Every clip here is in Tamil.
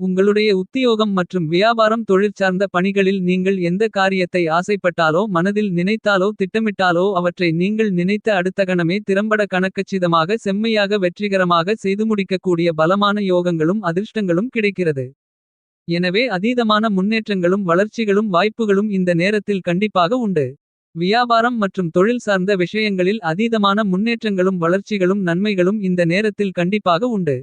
உங்களுடைய உத்தியோகம் மற்றும் வியாபாரம் தொழிற்சார்ந்த பணிகளில் நீங்கள் எந்த காரியத்தை ஆசைப்பட்டாலோ மனதில் நினைத்தாலோ திட்டமிட்டாலோ அவற்றை நீங்கள் நினைத்த அடுத்த கணமே திறம்பட கணக்கச்சிதமாக செம்மையாக வெற்றிகரமாக செய்து முடிக்கக்கூடிய பலமான யோகங்களும் அதிர்ஷ்டங்களும் கிடைக்கிறது. எனவே அதீதமான முன்னேற்றங்களும் வளர்ச்சிகளும் வாய்ப்புகளும் இந்த நேரத்தில் கண்டிப்பாக உண்டு. வியாபாரம் மற்றும் தொழில் சார்ந்த விஷயங்களில் அதீதமான முன்னேற்றங்களும் வளர்ச்சிகளும் நன்மைகளும் இந்த நேரத்தில் கண்டிப்பாக உண்டு.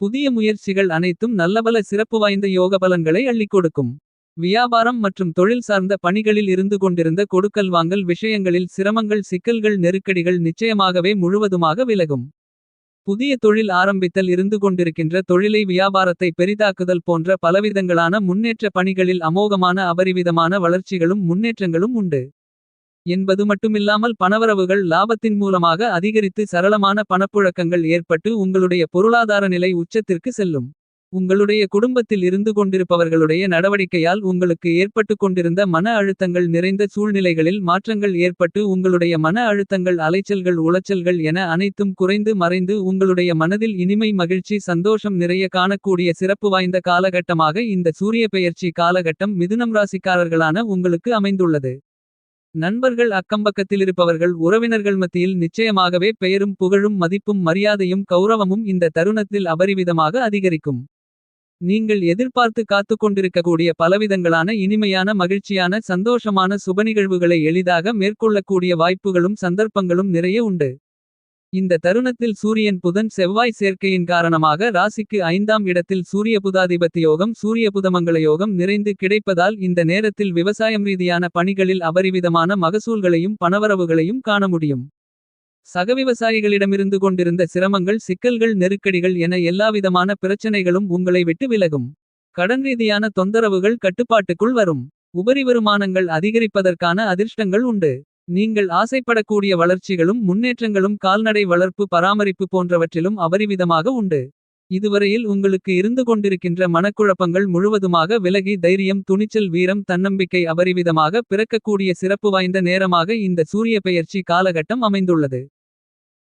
புதிய முயற்சிகள் அனைத்தும் நல்லபல சிறப்பு வாய்ந்த யோக பலன்களை அள்ளிக் கொடுக்கும். வியாபாரம் மற்றும் தொழில் சார்ந்த பணிகளில் இருந்து கொண்டிருந்த கொடுக்கல் வாங்கல் விஷயங்களில் சிரமங்கள் சிக்கல்கள் நெருக்கடிகள் நிச்சயமாகவே முழுவதுமாக விலகும். புதிய தொழில் ஆரம்பித்தல் இருந்து கொண்டிருக்கின்ற தொழிலை வியாபாரத்தை பெரிதாக்குதல் போன்ற பலவிதங்களான முன்னேற்ற பணிகளில் அமோகமான அபரிவிதமான வளர்ச்சிகளும் முன்னேற்றங்களும் உண்டு. என்பது மட்டுமில்லாமல் பணவரவுகள் லாபத்தின் மூலமாக அதிகரித்து சரளமான பணப்புழக்கங்கள் ஏற்பட்டு உங்களுடைய பொருளாதார நிலை உச்சத்திற்கு செல்லும். உங்களுடைய குடும்பத்தில் இருந்து கொண்டிருப்பவர்களுடைய நடவடிக்கையால் உங்களுக்கு ஏற்பட்டுக் கொண்டிருந்த மன அழுத்தங்கள் நிறைந்த சூழ்நிலைகளில் மாற்றங்கள் ஏற்பட்டு உங்களுடைய மன அழுத்தங்கள் அலைச்சல்கள் உளைச்சல்கள் என அனைத்தும் குறைந்து மறைந்து உங்களுடைய மனதில் இனிமை மகிழ்ச்சி சந்தோஷம் நிறைய காணக்கூடிய சிறப்பு வாய்ந்த காலகட்டமாக இந்த சூரிய பெயர்ச்சி காலகட்டம் மிதுனம் ராசிக்காரர்களான உங்களுக்கு அமைந்துள்ளது. நண்பர்கள் அக்கம்பக்கத்திலிருப்பவர்கள் உறவினர்கள் மத்தியில் நிச்சயமாகவே பெயரும் புகழும் மதிப்பும் மரியாதையும் கௌரவமும் இந்த தருணத்தில் அபரிவிதமாக அதிகரிக்கும். நீங்கள் எதிர்பார்த்து காத்துக் கொண்டிருக்கக்கூடிய பலவிதங்களான இனிமையான மகிழ்ச்சியான சந்தோஷமான சுபநிகழ்வுகளை எளிதாக மேற்கொள்ளக்கூடிய வாய்ப்புகளும் சந்தர்ப்பங்களும் நிறைய உண்டு. இந்த தருணத்தில் சூரியன் புதன் செவ்வாய் சேர்க்கையின் காரணமாக ராசிக்கு ஐந்தாம் இடத்தில் சூரிய புதாதிபத்தியோகம் சூரிய புதமங்கள யோகம் நிறைந்து கிடைப்பதால் இந்த நேரத்தில் விவசாயம் ரீதியான பணிகளில் அபரிவிதமான மகசூல்களையும் பணவரவுகளையும் காண முடியும். சகவிவசாயிகளிடமிருந்து கொண்டிருந்த சிரமங்கள் சிக்கல்கள் நெருக்கடிகள் என எல்லாவிதமான பிரச்சனைகளும் உங்களை விட்டு விலகும். கடன் ரீதியான தொந்தரவுகள் கட்டுப்பாட்டுக்குள் வரும். உபரி வருமானங்கள் அதிகரிப்பதற்கான அதிர்ஷ்டங்கள் உண்டு. நீங்கள் ஆசைப்படக்கூடிய வளர்ச்சிகளும் முன்னேற்றங்களும் கால்நடை வளர்ப்பு பராமரிப்பு போன்றவற்றிலும் அபரிவிதமாக உண்டு. இதுவரையில் உங்களுக்கு இருந்து கொண்டிருக்கின்ற மனக்குழப்பங்கள் முழுவதுமாக விலகி தைரியம் துணிச்சல் வீரம் தன்னம்பிக்கை அபரிவிதமாக பிறக்கக்கூடிய சிறப்பு வாய்ந்த நேரமாக இந்த சூரிய பெயர்ச்சி காலகட்டம் அமைந்துள்ளது.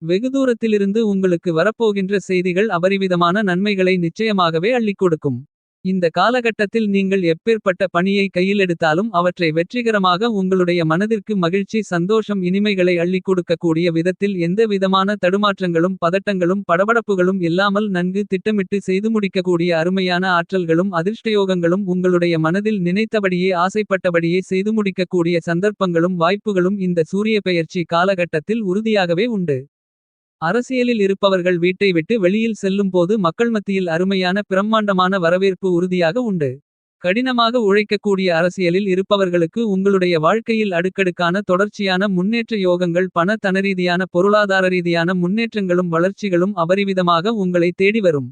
வெகுதூரத்திலிருந்து உங்களுக்கு வரப்போகின்ற செய்திகள் அபரிவிதமான நன்மைகளை நிச்சயமாகவே அள்ளிக் கொடுக்கும். இந்த காலகட்டத்தில் நீங்கள் எப்பேற்பட்ட பணியை கையிலெடுத்தாலும் அவற்றை வெற்றிகரமாக உங்களுடைய மனதிற்கு மகிழ்ச்சி சந்தோஷம் இனிமைகளை அள்ளிக் கொடுக்கக்கூடிய விதத்தில் எந்த விதமான தடுமாற்றங்களும் பதட்டங்களும் படபடப்புகளும் இல்லாமல் நன்கு திட்டமிட்டு செய்து முடிக்கக்கூடிய அருமையான ஆற்றல்களும் அதிர்ஷ்டயோகங்களும் உங்களுடைய மனதில் நினைத்தபடியே ஆசைப்பட்டபடியே செய்து முடிக்கக்கூடிய சந்தர்ப்பங்களும் வாய்ப்புகளும் இந்த சூரிய பெயர்ச்சி காலகட்டத்தில் உறுதியாகவே உண்டு. அரசியலில் இருப்பவர்கள் வீட்டை விட்டு வெளியில் செல்லும் போது மக்கள் மத்தியில் அருமையான பிரம்மாண்டமான வரவேற்பு உறுதியாக உண்டு. கடினமாக உழைக்கக்கூடிய அரசியலில் இருப்பவர்களுக்கு உங்களுடைய வாழ்க்கையில் அடுக்கடுக்கான தொடர்ச்சியான முன்னேற்ற யோகங்கள் பண தனரீதியான பொருளாதார ரீதியான முன்னேற்றங்களும் வளர்ச்சிகளும் அபரிவிதமாக உங்களை தேடி வரும்.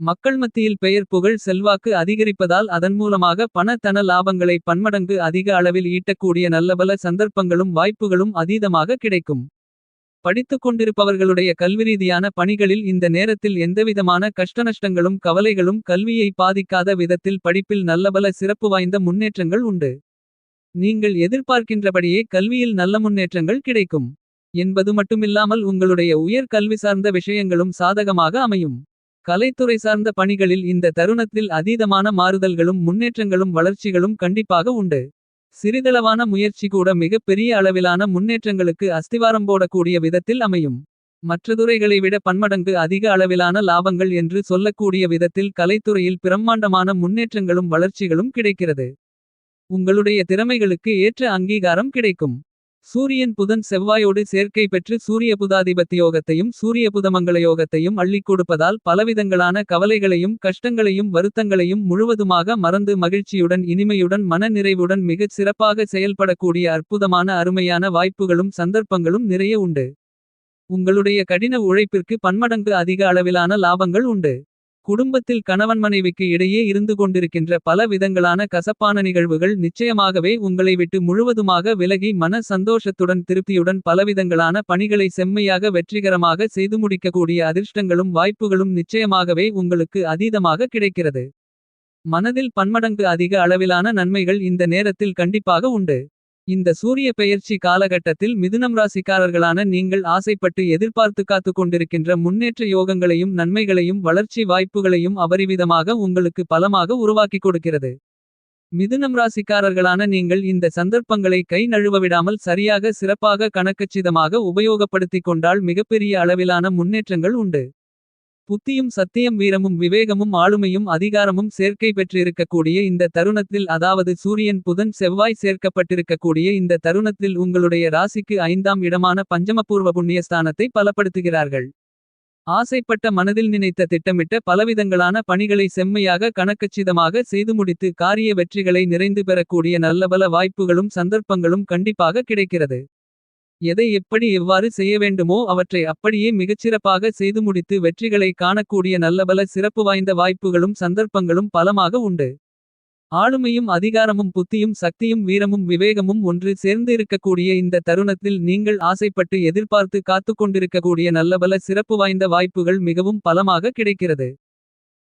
மக்கள் மத்தியில் பெயர் புகழ் செல்வாக்கு அதிகரிப்பதால் அதன் மூலமாக பண தன லாபங்களை பன்மடங்கு அதிக அளவில் ஈட்டக்கூடிய நல்லபல சந்தர்ப்பங்களும் வாய்ப்புகளும் அதீதமாக கிடைக்கும். படித்துக் கொண்டிருப்பவர்களுடைய கல்விரீதியான பணிகளில் இந்த நேரத்தில் எந்தவிதமான கஷ்டநஷ்டங்களும் கவலைகளும் கல்வியை பாதிக்காத விதத்தில் படிப்பில் நல்லபல சிறப்பு வாய்ந்த முன்னேற்றங்கள் உண்டு. நீங்கள் எதிர்பார்க்கின்றபடியே கல்வியில் நல்ல முன்னேற்றங்கள் கிடைக்கும். என்பது மட்டுமில்லாமல் உங்களுடைய உயர் கல்வி சார்ந்த விஷயங்களும் சாதகமாக அமையும். கலைத்துறை சார்ந்த பணிகளில் இந்த தருணத்தில் அதீதமான மாறுதல்களும் முன்னேற்றங்களும் வளர்ச்சிகளும் கண்டிப்பாக உண்டு. சிறிதளவான முயற்சி கூட மிகப்பெரிய அளவிலான முன்னேற்றங்களுக்கு அஸ்திவாரம் போடக்கூடிய விதத்தில் அமையும். மற்ற துறைகளை விட பன்மடங்கு அதிக அளவிலான லாபங்கள் என்று சொல்லக்கூடிய விதத்தில் கலைத்துறையில் பிரம்மாண்டமான முன்னேற்றங்களும் வளர்ச்சிகளும் கிடைக்கிறது. உங்களுடைய திறமைகளுக்கு ஏற்ற அங்கீகாரம் கிடைக்கும். சூரியன் புதன் செவ்வாயோடு சேர்க்கை பெற்று சூரிய புதாதிபத்தியோகத்தையும் சூரிய புதமங்களயோகத்தையும் அள்ளிக் கொடுப்பதால் பலவிதங்களான கவலைகளையும் கஷ்டங்களையும் வருத்தங்களையும் முழுவதுமாக மறந்து மகிழ்ச்சியுடன் இனிமையுடன் மன நிறைவுடன் மிகச் சிறப்பாக செயல்படக்கூடிய அற்புதமான அருமையான வாய்ப்புகளும் சந்தர்ப்பங்களும் நிறைய உண்டு. உங்களுடைய கடின உழைப்பிற்கு பன்மடங்கு அதிக அளவிலான லாபங்கள் உண்டு. குடும்பத்தில் கணவன் மனைவிக்கு இடையே இருந்து கொண்டிருக்கின்ற பல விதங்களான கசப்பான நிகழ்வுகள் நிச்சயமாகவே உங்களை விட்டு முழுவதுமாக விலகி மன சந்தோஷத்துடன் திருப்தியுடன் பலவிதங்களான பணிகளை செம்மையாக வெற்றிகரமாக செய்து முடிக்கக்கூடிய அதிர்ஷ்டங்களும் வாய்ப்புகளும் நிச்சயமாகவே உங்களுக்கு அதீதமாக கிடைக்கிறது. மனதில் பன்மடங்கு அதிக அளவிலான நன்மைகள் இந்த நேரத்தில் கண்டிப்பாக உண்டு. இந்த சூரிய பெயர்ச்சி காலகட்டத்தில் மிதுனம் ராசிக்காரர்களான நீங்கள் ஆசைப்பட்டு எதிர்பார்த்து காத்துக் கொண்டிருக்கின்ற முன்னேற்ற யோகங்களையும் நன்மைகளையும் வளர்ச்சி வாய்ப்புகளையும் அபரிவிதமாக உங்களுக்கு பலமாக உருவாக்கிக் கொடுக்கிறது. மிதுனம் ராசிக்காரர்களான நீங்கள் இந்த சந்தர்ப்பங்களை கை நழுவவிடாமல் சரியாக சிறப்பாக கணக்கச்சிதமாக உபயோகப்படுத்திக் கொண்டால் மிகப்பெரிய அளவிலான முன்னேற்றங்கள் உண்டு. புத்தியும் சத்தியம் வீரமும் விவேகமும் ஆளுமையும் அதிகாரமும் சேர்க்கை பெற்றிருக்கக்கூடிய இந்த தருணத்தில் அதாவது சூரியன் புதன் செவ்வாய் சேர்க்கப்பட்டிருக்கக்கூடிய இந்த தருணத்தில் உங்களுடைய ராசிக்கு ஐந்தாம் இடமான பஞ்சமபூர்வ புண்ணியஸ்தானத்தை பலப்படுத்துகிறார்கள். ஆசைப்பட்ட மனதில் நினைத்த திட்டமிட்ட பலவிதங்களான பணிகளை செம்மையாக கணக்கச்சிதமாக செய்து முடித்து காரிய வெற்றிகளை நிறைந்து பெறக்கூடிய நல்லபல வாய்ப்புகளும் சந்தர்ப்பங்களும் கண்டிப்பாக கிடைக்கிறது. எதை எப்படி எவ்வாறு செய்ய வேண்டுமோ அவற்றை அப்படியே மிகச்சிறப்பாக செய்து முடித்து வெற்றிகளை காணக்கூடிய நல்லபல சிறப்பு வாய்ந்த வாய்ப்புகளும் சந்தர்ப்பங்களும் பலமாக உண்டு. ஆளுமையும் அதிகாரமும் புத்தியும் சக்தியும் வீரமும் விவேகமும் ஒன்று சேர்ந்து இருக்கக்கூடிய இந்த தருணத்தில் நீங்கள் ஆசைப்பட்டு எதிர்பார்த்து காத்துக் கொண்டிருக்கக்கூடிய நல்லபல சிறப்பு வாய்ந்த வாய்ப்புகள் மிகவும் பலமாக கிடைக்கிறது.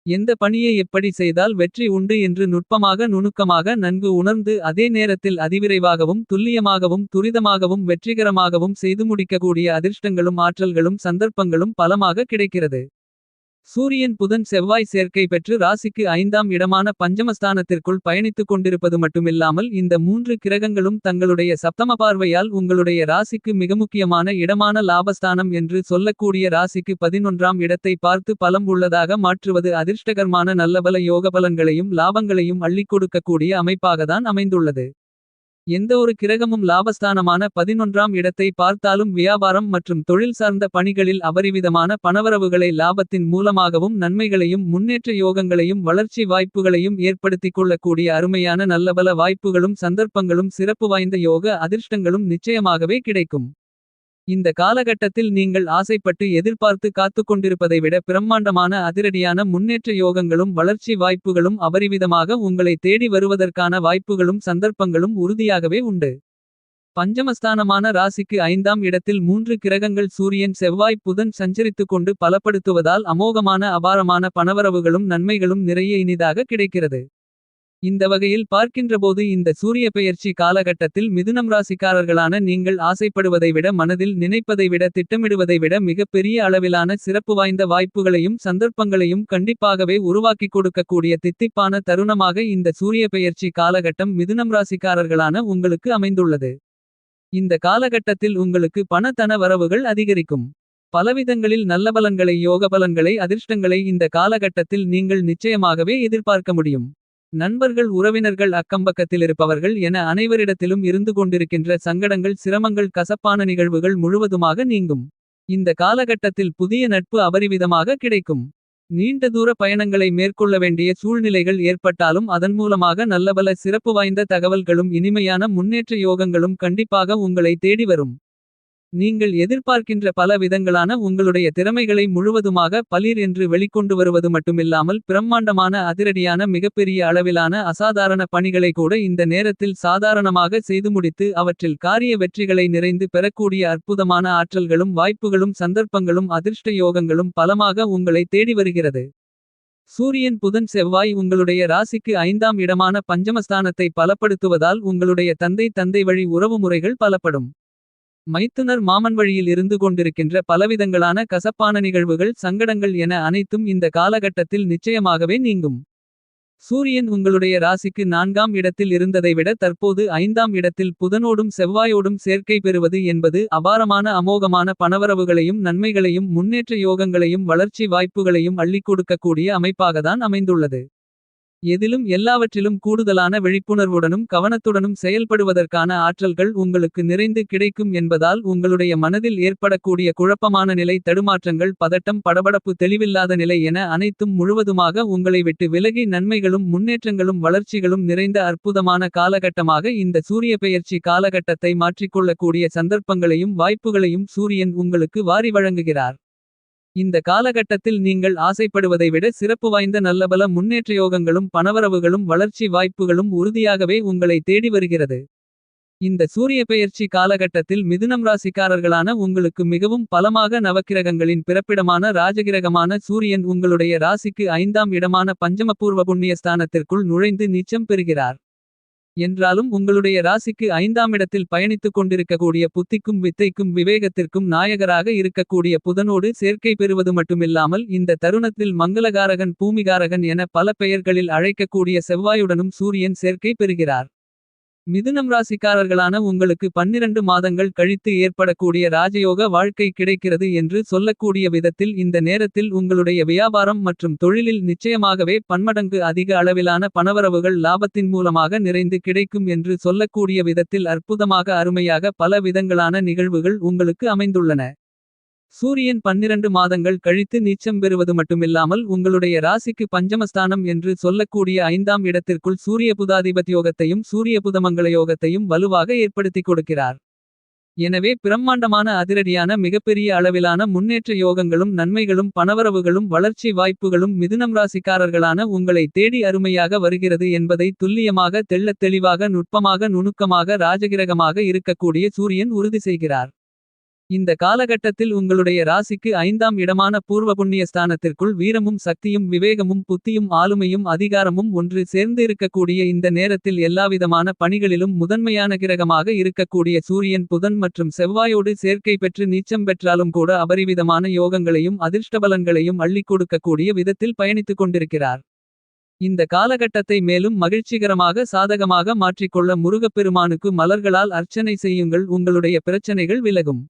எந்த பணியை எப்படி செய்தால் வெற்றி உண்டு என்று நுட்பமாக நுணுக்கமாக நன்கு உணர்ந்து அதே நேரத்தில் அதிவிரைவாகவும் துல்லியமாகவும் துரிதமாகவும் வெற்றிகரமாகவும் செய்து முடிக்கக்கூடிய அதிர்ஷ்டங்களும் ஆற்றல்களும் சந்தர்ப்பங்களும் பலமாக கிடைக்கிறது. சூரியன் புதன் செவ்வாய் சேர்க்கை பெற்று ராசிக்கு ஐந்தாம் இடமான பஞ்சமஸ்தானத்திற்குள் பயணித்துக் கொண்டிருப்பது மட்டுமில்லாமல் இந்த மூன்று கிரகங்களும் தங்களுடைய சப்தம பார்வையால் உங்களுடைய ராசிக்கு மிக முக்கியமான இடமான லாபஸ்தானம் என்று சொல்லக்கூடிய ராசிக்கு பதினொன்றாம் இடத்தை பார்த்து பலம் உள்ளதாக மாற்றுவது அதிர்ஷ்டகரமான நல்லபல யோகபலங்களையும் லாபங்களையும் அள்ளிக் கொடுக்கக்கூடிய அமைப்பாகத்தான் அமைந்துள்ளது. எந்த ஒரு கிரகமும் லாபஸ்தானமான பதினொன்றாம் இடத்தை பார்த்தாலும் வியாபாரம் மற்றும் தொழில் சார்ந்த பணிகளில் அபரிவிதமான பணவரவுகளை லாபத்தின் மூலமாகவும் நன்மைகளையும் முன்னேற்ற யோகங்களையும் வளர்ச்சி வாய்ப்புகளையும் ஏற்படுத்திக் கொள்ளக்கூடிய அருமையான நல்லபல வாய்ப்புகளும் சந்தர்ப்பங்களும் சிறப்பு வாய்ந்த யோக அதிர்ஷ்டங்களும் நிச்சயமாகவே கிடைக்கும். இந்த காலகட்டத்தில் நீங்கள் ஆசைப்பட்டு எதிர்பார்த்து காத்துக் கொண்டிருப்பதை விட பிரம்மாண்டமான அதிரடியான முன்னேற்ற யோகங்களும் வளர்ச்சி வாய்ப்புகளும் அபரிவிதமாக உங்களை தேடி வருவதற்கான வாய்ப்புகளும் சந்தர்ப்பங்களும் உறுதியாகவே உண்டு. பஞ்சமஸ்தானமான ராசிக்கு ஐந்தாம் இடத்தில் மூன்று கிரகங்கள் சூரியன் செவ்வாய் புதன் சஞ்சரித்து கொண்டு பலப்படுத்துவதால் அமோகமான அபாரமான பணவரவுகளும் நன்மைகளும் நிறைய இனிதாக கிடைக்கிறது. இந்த வகையில் பார்க்கின்றபோது இந்த சூரிய பெயர்ச்சி காலகட்டத்தில் மிதுனம் ராசிக்காரர்களான நீங்கள் ஆசைப்படுவதை விட மனதில் நினைப்பதை விட திட்டமிடுவதை விட மிகப்பெரிய அளவிலான சிறப்பு வாய்ந்த வாய்ப்புகளையும் சந்தர்ப்பங்களையும் கண்டிப்பாகவே உருவாக்கிக் கொடுக்கக்கூடிய தித்திப்பான தருணமாக இந்த சூரிய பெயர்ச்சி காலகட்டம் மிதுனம் ராசிக்காரர்களான உங்களுக்கு அமைந்துள்ளது. இந்த காலகட்டத்தில் உங்களுக்கு பணத்தன வரவுகள் அதிகரிக்கும். பலவிதங்களில் நல்லபலன்களை யோகபலன்களை அதிர்ஷ்டங்களை இந்த காலகட்டத்தில் நீங்கள் நிச்சயமாகவே எதிர்பார்க்க முடியும். நண்பர்கள் உறவினர்கள் அக்கம்பக்கத்தில் இருப்பவர்கள் என அனைவரிடத்திலும் இருந்து கொண்டிருக்கின்ற சங்கடங்கள் சிரமங்கள் கசப்பான நிகழ்வுகள் முழுவதுமாக நீங்கும். இந்த காலகட்டத்தில் புதிய நட்பு அபரிவிதமாக கிடைக்கும். நீண்ட தூர பயணங்களை மேற்கொள்ள வேண்டிய சூழ்நிலைகள் ஏற்பட்டாலும் அதன் மூலமாக நல்லபல சிறப்பு வாய்ந்த தகவல்களும் இனிமையான முன்னேற்ற யோகங்களும் கண்டிப்பாக உங்களை தேடி வரும். நீங்கள் எதிர்பார்க்கின்ற பல விதங்களான உங்களுடைய திறமைகளை முழுவதுமாக பலீர் என்று வெளிக்கொண்டு வருவது மட்டுமில்லாமல் பிரம்மாண்டமான அதிரடியான மிகப்பெரிய அளவிலான அசாதாரண பணிகளை கூட இந்த நேரத்தில் சாதாரணமாக செய்து முடித்து அவற்றில் காரிய வெற்றிகளை நிறைந்து பெறக்கூடிய அற்புதமான ஆற்றல்களும் வாய்ப்புகளும் சந்தர்ப்பங்களும் அதிர்ஷ்ட யோகங்களும் பலமாக உங்களை தேடி வருகிறது. சூரியன் புதன் செவ்வாய் உங்களுடைய ராசிக்கு ஐந்தாம் இடமான பஞ்சமஸ்தானத்தை பலப்படுத்துவதால் உங்களுடைய தந்தை தந்தை வழி உறவுமுறைகள் பலப்படும். மைத்துனர் மாமன் வழியில் இருந்து கொண்டிருக்கின்ற பலவிதங்களான கசப்பான நிகழ்வுகள் சங்கடங்கள் என அனைத்தும் இந்த காலகட்டத்தில் நிச்சயமாகவே நீங்கும். சூரியன் உங்களுடைய ராசிக்கு நான்காம் இடத்தில் இருந்ததை விட தற்போது ஐந்தாம் இடத்தில் புதனோடும் செவ்வாயோடும் சேர்க்கை பெறுவது என்பது அபாரமான அமோகமான பணவரவுகளையும் நன்மைகளையும் முன்னேற்ற யோகங்களையும் வளர்ச்சி வாய்ப்புகளையும் அள்ளிக் கொடுக்கக்கூடிய அமைப்பாகத்தான் அமைந்துள்ளது. எதிலும் எல்லாவற்றிலும் கூடுதலான விழிப்புணர்வுடனும் கவனத்துடனும் செயல்படுவதற்கான ஆற்றல்கள் உங்களுக்கு நிறைந்து கிடைக்கும் என்பதால் உங்களுடைய மனதில் ஏற்படக்கூடிய குழப்பமான நிலை தடுமாற்றங்கள் பதட்டம் படபடப்பு தெளிவில்லாத நிலை என அனைத்தும் முழுவதுமாக உங்களை விட்டு விலகி நன்மைகளும் முன்னேற்றங்களும் வளர்ச்சிகளும் நிறைந்த அற்புதமான காலகட்டமாக இந்த சூரிய பெயர்ச்சி காலகட்டத்தை மாற்றிக்கொள்ளக்கூடிய சந்தர்ப்பங்களையும் வாய்ப்புகளையும் சூரியன் உங்களுக்கு வாரி வழங்குகிறார். இந்த காலகட்டத்தில் நீங்கள் ஆசைப்படுவதை விட சிறப்பு வாய்ந்த நல்லபல முன்னேற்ற யோகங்களும் பணவரவுகளும் வளர்ச்சி வாய்ப்புகளும் உறுதியாகவே உங்களை தேடி வருகிறது. இந்த சூரிய பெயர்ச்சி காலகட்டத்தில் மிதுனம் ராசிக்காரர்களான உங்களுக்கு மிகவும் பலமாக நவக்கிரகங்களின் பிறப்பிடமான ராஜகிரகமான சூரியன் உங்களுடைய ராசிக்கு ஐந்தாம் இடமான பஞ்சமபூர்வ புண்ணிய ஸ்தானத்திற்குள் நுழைந்து நீச்சம் பெறுகிறார். என்றாலும் உங்களுடைய ராசிக்கு ஐந்தாம் இடத்தில் பயணித்துக் கொண்டிருக்கக்கூடிய புத்திக்கும் வித்தைக்கும் விவேகத்திற்கும் நாயகராக இருக்கக்கூடிய புதனோடு சேர்க்கை பெறுவது மட்டுமில்லாமல் இந்த தருணத்தில் மங்களகாரகன் பூமிகாரகன் என பல பெயர்களில் அழைக்கக்கூடிய செவ்வாயுடனும் சூரியன் சேர்க்கை பெறுகிறார். மிதுனம் ராசிக்காரர்களான உங்களுக்கு பன்னிரண்டு மாதங்கள் கழித்து ஏற்படக்கூடிய ராஜயோக வாழ்க்கை கிடைக்கிறது என்று சொல்லக்கூடிய விதத்தில் இந்த நேரத்தில் உங்களுடைய வியாபாரம் மற்றும் தொழிலில் நிச்சயமாகவே பன்மடங்கு அதிக அளவிலான பணவரவுகள் லாபத்தின் மூலமாக நிறைந்து கிடைக்கும் என்று சொல்லக்கூடிய விதத்தில் அற்புதமாக அருமையாக பல விதங்களான நிகழ்வுகள் உங்களுக்கு அமைந்துள்ளன. சூரியன் பன்னிரண்டு மாதங்கள் கழித்து நீச்சம் பெறுவது மட்டுமில்லாமல் உங்களுடைய ராசிக்கு பஞ்சமஸ்தானம் என்று சொல்லக்கூடிய ஐந்தாம் இடத்திற்குள் சூரிய புதாதிபத்யோகத்தையும் சூரிய புதமங்களயோகத்தையும் வலுவாக ஏற்படுத்திக் கொடுக்கிறார். எனவே பிரம்மாண்டமான அதிரடியான மிகப்பெரிய அளவிலான முன்னேற்ற யோகங்களும் நன்மைகளும் பணவரவுகளும் வளர்ச்சி வாய்ப்புகளும் மிதுனம் ராசிக்காரர்களான உங்களை தேடி அருமையாக வருகிறது என்பதை துல்லியமாக தெள்ளத் தெளிவாக நுட்பமாக நுணுக்கமாக ராஜகிரகமாக இருக்கக்கூடிய சூரியன் உறுதி செய்கிறார். இந்த காலகட்டத்தில் உங்களுடைய ராசிக்கு ஐந்தாம் இடமான பூர்வ புண்ணிய ஸ்தானத்திற்குள் வீரமும் சக்தியும் விவேகமும் புத்தியும் ஆளுமையும் அதிகாரமும் ஒன்று சேர்ந்து இருக்கக்கூடிய இந்த நேரத்தில் எல்லாவிதமான பணிகளிலும் முதன்மையான கிரகமாக இருக்கக்கூடிய சூரியன் புதன் மற்றும் செவ்வாயோடு சேர்க்கை பெற்று நீச்சம் பெற்றாலும் கூட அபரிவிதமான யோகங்களையும் அதிர்ஷ்டபலன்களையும் அள்ளிக் கொடுக்கக்கூடிய விதத்தில் பயணித்துக் கொண்டிருக்கிறார். இந்த காலகட்டத்தை மேலும் மகிழ்ச்சிகரமாக சாதகமாக மாற்றிக்கொள்ள முருகப்பெருமானுக்கு மலர்களால் அர்ச்சனை செய்யுங்கள் உங்களுடைய பிரச்சனைகள் விலகும்.